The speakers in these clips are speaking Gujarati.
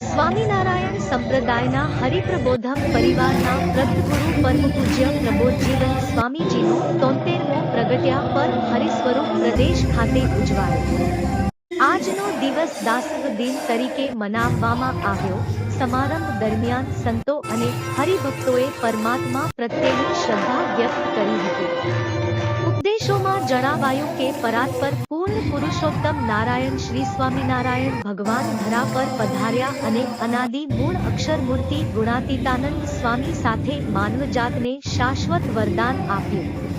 સ્વામિનારાયણ સંપ્રદાયના હરિપ્રબોધમ પરિવારના પ્રગટગુરુ પરમ પૂજ્ય પ્રબોધજીવન સ્વામીજીનો તોતેરમો પ્રગટ્યા પર હરિસ્વરૂપ પ્રદેશ ખાતે ઉજવાયો. આજનો દિવસ દાસવ દિન તરીકે મનાવવામાં આવ્યો. સમારંભ દરમિયાન સંતો અને હરિભક્તોએ પરમાત્મા પ્રત્યેની શ્રદ્ધા વ્યક્ત કરી હતી. જણાવાયું કે પરાત્પર પૂર્ણ પુરુષોત્તમ નારાયણ શ્રી સ્વામિનારાયણ ભગવાન ધરા પર પધાર્યા અને અનાદિ મૂળ અક્ષર મૂર્તિ ગુણાતીતાનંદ સ્વામી સાથે માનવજાતને શાશ્વત વરદાન આપ્યું.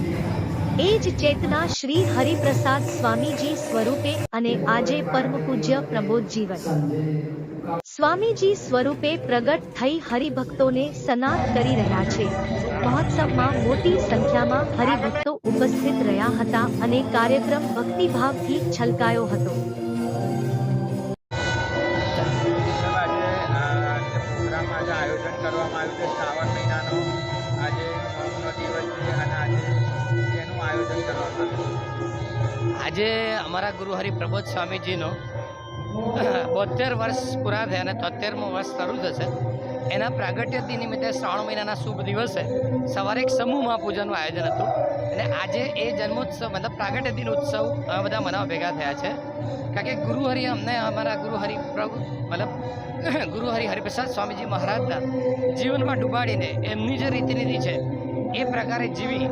એ જ ચેતના શ્રી હરિપ્રસાદ સ્વામીજી સ્વરૂપે અને આજે પરમ પૂજ્ય પ્રબોધજીવન સ્વામીજી સ્વરૂપે પ્રગટ થઈ હરિભક્તોને સનાત કરી રહ્યા છે. મહોત્સવમાં મોટી સંખ્યામાં હરિભક્તો ઉપસ્થિત રહ્યા હતા અને કાર્યક્રમ ભક્તિભાવથી છલકાયો હતો. કરવામાં આવ્યું છે, શ્રાવણ મહિનાનો આજે અમારા ગુરુ હરિ સ્વામીજીનો બોતેર વર્ષ પૂરા થયા અને તોતેરમું વર્ષ શરૂ થશે. એના પ્રાગટ્ય નિમિત્તે શ્રાવણ મહિનાના શુભ દિવસે સવારે એક સમૂહ મહાપૂજાનું આયોજન હતું. અને આજે એ જન્મોત્સવ, મતલબ પ્રાગટ્ય દિન ઉત્સવ અમે બધા મનાવવા ભેગા થયા છે. કારણ કે ગુરુ હરિ અમને અમારા ગુરુ હરિ પ્રભુ મતલબ ગુરુ હરિ હરિપ્રસાદ સ્વામીજી મહારાજના જીવનમાં ડૂબાડીને એમની જે રીતિનીતિ છે એ પ્રકારે જીવી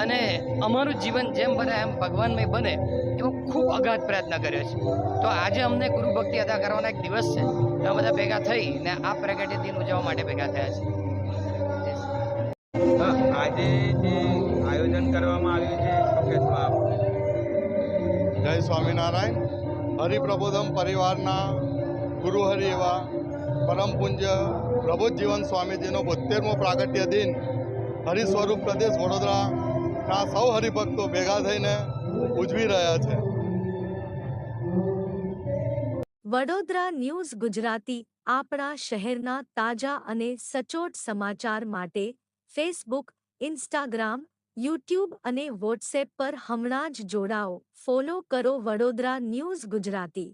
અને અમારું જીવન જેમ બને એમ ભગવાનમય બને એવો ખૂબ અગાધ પ્રયત્ન કર્યો છે. તો આજે અમને ગુરુ ભક્તિ અદા કરવાનો એક દિવસ છે. તો બધા ભેગા થઈ ને આ પ્રગટ્ય દિન ઉજવવા માટે ભેગા થયા છે. આજે જે આયોજન કરવામાં આવ્યું છે જય સ્વામિનારાયણ. હરિપ્રબોધમ પરિવારના ગુરુહરિ એવા પરમ પૂજ્ય પ્રબોધ જીવન સ્વામીજીનો બોતેરમો પ્રાગટ્ય દિન હરિ સ્વરૂપ પ્રદેશ વડોદરાના સૌ હરિભક્તો ભેગા થઈને ઉજવી રહ્યા છે. વડોદરા ન્યૂઝ ગુજરાતી આપણા શહેરના તાજા અને સચોટ સમાચાર માટે ફેસબુક, ઇન્સ્ટાગ્રામ, યુટ્યુબ અને વોટ્સએપ પર હમણાં જ જોડાઓ. ફોલો કરો વડોદરા ન્યૂઝ ગુજરાતી.